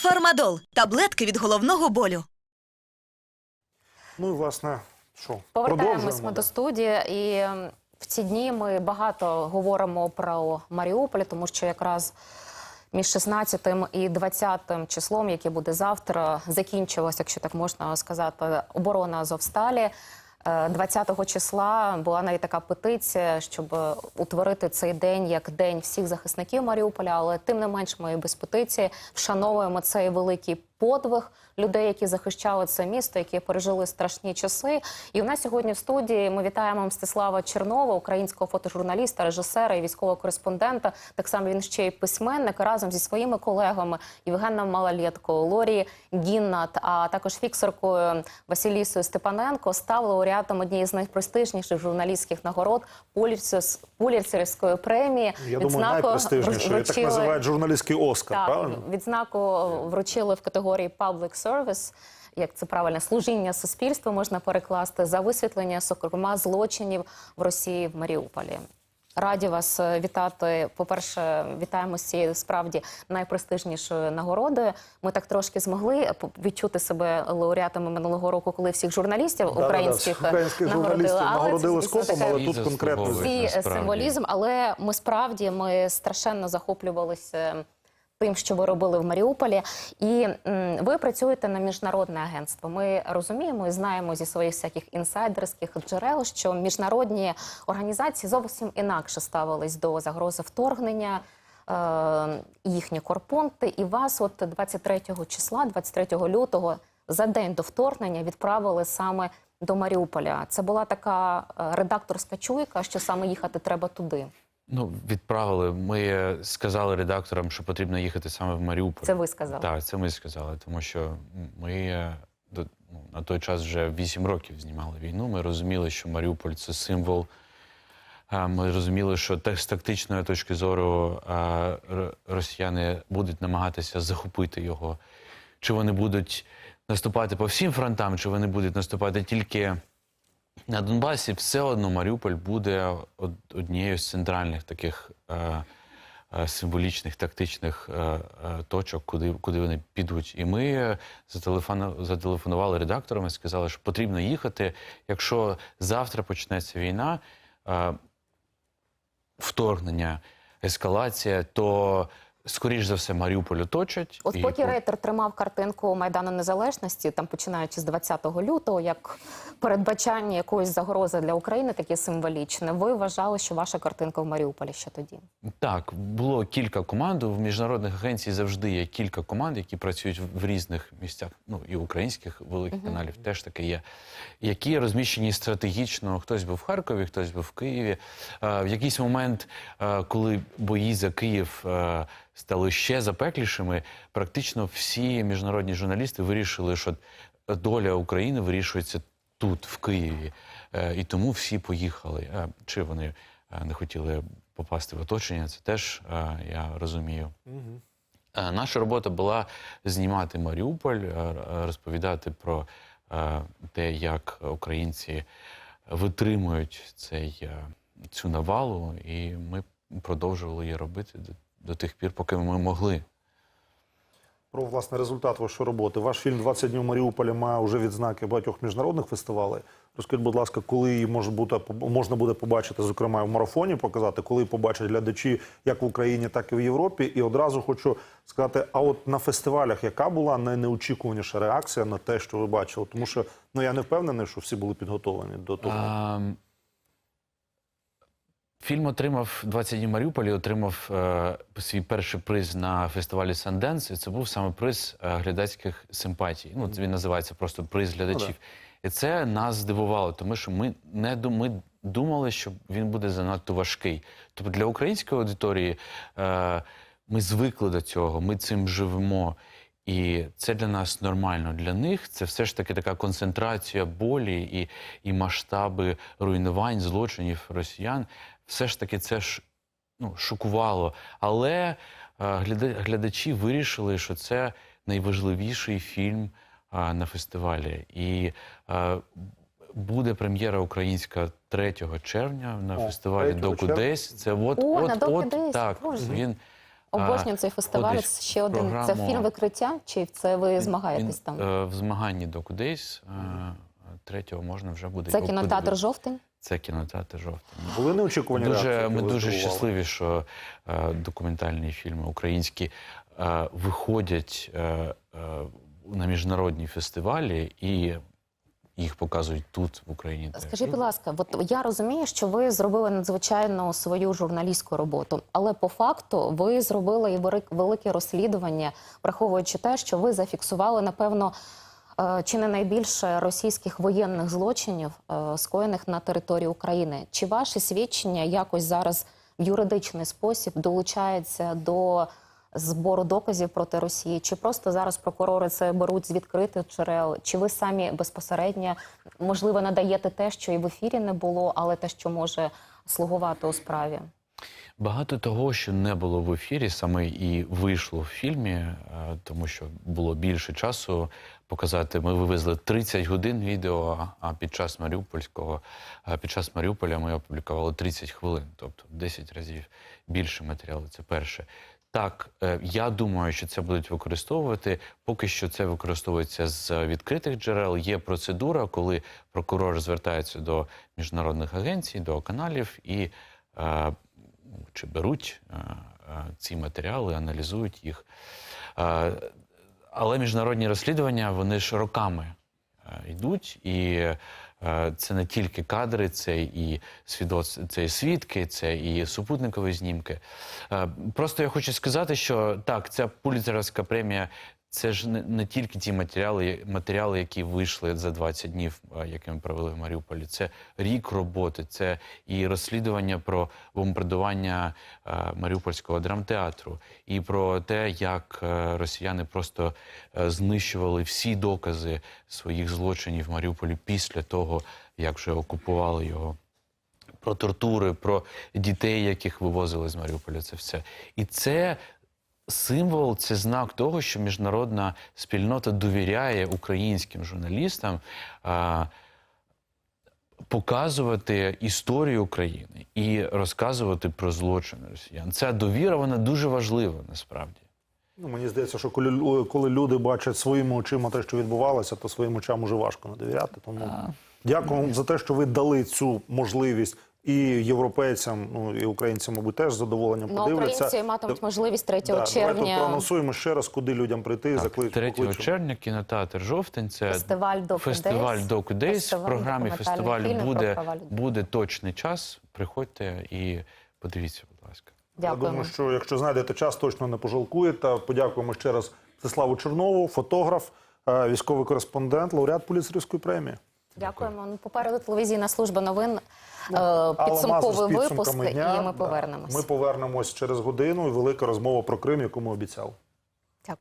Фармадол таблетки від головного болю. Ну і власне, що Повертаємось ми до студії, і в ці дні ми багато говоримо про Маріуполь, тому що якраз між 16 і 20 числом, яке буде завтра, закінчилася, якщо так можна сказати, оборона Азовсталі. Е, 20 числа була навіть така петиція, щоб е, утворити цей день як день всіх захисників Маріуполя. Але тим не менш, ми без петиції вшановуємо цей великий подвиг людей, які захищали це місто, які пережили страшні часи. І у нас сьогодні в студії ми вітаємо Мстислава Чернова, українського фотожурналіста, режисера і військового кореспондента. Так само він ще й письменник разом зі своїми колегами Євгеном Малолєткою, Лорі Гіннат, а також фіксеркою Василісою Степаненко став лауреатом однієї з найпрестижніших журналістських нагород Пулітцерівської премії. Я думаю, Відзнаку найпрестижніше. вруч- І Так називають журналістський Оскар, так, правильно? відзнаку вручили в категорії Public Service, як це правильно, служіння суспільству можна перекласти за висвітлення, зокрема, злочинів в Росії в Маріуполі. Раді вас е, вітати. По-перше, вітаємо з цією справді найпрестижнішою нагородою. Ми так трошки змогли е, відчути себе лауреатами минулого року, коли всіх журналістів Да-да-да, українських, е, нагородили. журналістів Але нагородили звісно, скопом, таке але тут конкретно символізм, але ми справді ми страшенно захоплювалися тим, що ви робили в Маріуполі, і ви працюєте на міжнародне агентство. Ми розуміємо і знаємо зі своїх всяких інсайдерських джерел, що міжнародні організації зовсім інакше ставились до загрози вторгнення. е, Їхні корпункти, і вас, от 23 числа, 23 лютого, за день до вторгнення відправили саме до Маріуполя. Це була така е, редакторська чуйка, що саме їхати треба туди. Ну, відправили. Ми сказали редакторам, що потрібно їхати саме в Маріуполь. Це ви сказали. Так, це ми сказали, тому що ми до- ну, на той час вже 8 років знімали війну. Ми розуміли, що Маріуполь це символ. Ми розуміли, що з тактичної точки зору росіяни будуть намагатися захопити його. Чи вони будуть наступати по всім фронтам, чи вони будуть наступати тільки на Донбасі, все одно Маріуполь буде однією з центральних таких е, е, символічних тактичних е, е, точок, куди, куди вони підуть. І ми е, зателефонували редакторам і сказали, що потрібно їхати. Якщо завтра почнеться війна, е, вторгнення, ескалація, то скоріш за все Маріуполь оточать. От поки по- рейтер тримав картинку Майдану Незалежності, там починаючи з 20 лютого, як передбачання якоїсь загрози для України, таке символічне. Ви вважали, що ваша картинка в Маріуполі ще тоді? Так, було кілька команд. В міжнародних агенцій завжди є кілька команд, які працюють в- різних місцях. Ну і українських великих каналів теж таке є, які розміщені стратегічно. Хтось був в Харкові, хтось був в Києві. Е, В якийсь момент, е, коли бої за Київ е, стали ще запеклішими, практично всі міжнародні журналісти вирішили, що доля України вирішується тут, в Києві. Е, І тому всі поїхали. Е, Чи вони е, не хотіли попасти в оточення, це теж я розумію. Наша робота була знімати Маріуполь, розповідати про те, як українці витримують цей, цю навалу, і ми продовжували її робити до, тих пір, поки ми могли. Про власне результат вашої роботи. Ваш фільм «20 днів Маріуполя має вже відзнаки багатьох міжнародних фестивалей. Розкажіть, будь ласка, коли її може бути можна буде побачити, зокрема в марафоні, показати, коли побачать глядачі як в Україні, так і в Європі. І одразу хочу сказати: а от на фестивалях, яка була найнеочікуваніша реакція на те, що ви бачили? Тому що ну я не впевнений, що всі були підготовлені до того. А, Фільм отримав 20 днів Маріуполі, отримав е, свій перший приз на фестивалі Санденс. І це був саме приз е, глядацьких симпатій. Ну, він називається просто приз глядачів. І це нас здивувало, тому що ми не дум- ми думали, що він буде занадто важкий. Тобто для української аудиторії е, ми звикли до цього, ми цим живемо. І це для нас нормально. Для них це все ж таки така концентрація болі і, і масштаби руйнувань, злочинів росіян. Все ж таки це ж ну, шокувало. Але е, глядачі вирішили, що це найважливіший фільм е, на фестивалі. І е, буде прем'єра українська 3 червня на О, фестивалі 3 Доку червня. Десь. Це от, О, от, на Доку от так. Боже. Він Обожнюю цей фестиваль. ще один. Це фільм викриття, чи це ви змагаєтесь Він, там? е, в змаганні Days е, третього можна вже буде Це кінотеатр жовтень. Це кінотеатр жовтень. Були неочікувані Дуже, реакції, ми дуже щасливі, що е, документальні фільми українські е, виходять е, е, на міжнародні фестивалі і їх показують тут, в Україні. Скажіть, будь ласка, от я розумію, що ви зробили надзвичайно свою журналістську роботу, але по факту ви зробили і велике розслідування, враховуючи те, що ви зафіксували, напевно, чи не найбільше російських воєнних злочинів, е, скоєних на території України. Чи ваше свідчення якось зараз в юридичний спосіб долучається до збору доказів проти Росії? Чи просто зараз прокурори це беруть з відкритих джерел? Чи ви самі безпосередньо можливо надаєте те, що і в ефірі не було, але те, що може слугувати у справі? Багато того, що не було в ефірі, саме і вийшло в фільмі, е, тому що було більше часу показати. Ми вивезли 30 годин відео, а під час Маріупольського, під час Маріуполя ми опублікували 30 хвилин, тобто 10 разів більше матеріалу. Це перше. Так, е, я думаю, що це будуть використовувати. Поки що це використовується з відкритих джерел. Є процедура, коли прокурор звертається до міжнародних агенцій, до каналів і е, чи беруть е, е, ці матеріали, аналізують їх. Е, Але міжнародні розслідування вони ж роками йдуть, і це не тільки кадри, це і свідоцтв, це і свідки, це і супутникові знімки. Просто я хочу сказати, що так, ця пуліцерівська премія. Це ж не, не тільки ті матеріали, матеріали, які вийшли за 20 днів, які ми провели в Маріуполі. Це рік роботи, це і розслідування про бомбардування е, Маріупольського драмтеатру, і про те, як е, росіяни просто е, знищували всі докази своїх злочинів в Маріуполі після того, як вже окупували його про тортури, про дітей, яких вивозили з Маріуполя. Це все. І це символ, це знак того, що міжнародна спільнота довіряє українським журналістам. А, Показувати історію України і розказувати про злочини росіян. Ця довіра вона дуже важлива насправді. Ну, мені здається, що коли, коли люди бачать своїми очима те, що відбувалося, то своїм очам уже важко не довіряти. Тому дякую вам за те, що ви дали цю можливість і європейцям, ну і українцям, мабуть, теж з задоволенням Ну, подивляться. українці матимуть можливість 3 Да, Давайте червня проанонсуємо ще раз, куди людям прийти. Так, заклич- 3 покличемо. червня кінотеатр Жовтень. Це Фестиваль Docu фестиваль Days. Docu Days. В Фестиваль програмі фестивалю буде, буде точний час. Приходьте і подивіться, будь ласка. Я думаю, що якщо знайдете час, точно не пожалкуєте. Подякуємо ще раз Всеславу Чернову, фотограф, е, військовий кореспондент, лауреат Пуліцерівської премії. Дякуємо. Ну, попереду телевізійна служба новин, е, Мазур з підсумковий випуск, дня. і ми Да. повернемось. Ми повернемось через годину і велика розмова про Крим, яку ми обіцяли. Дякую.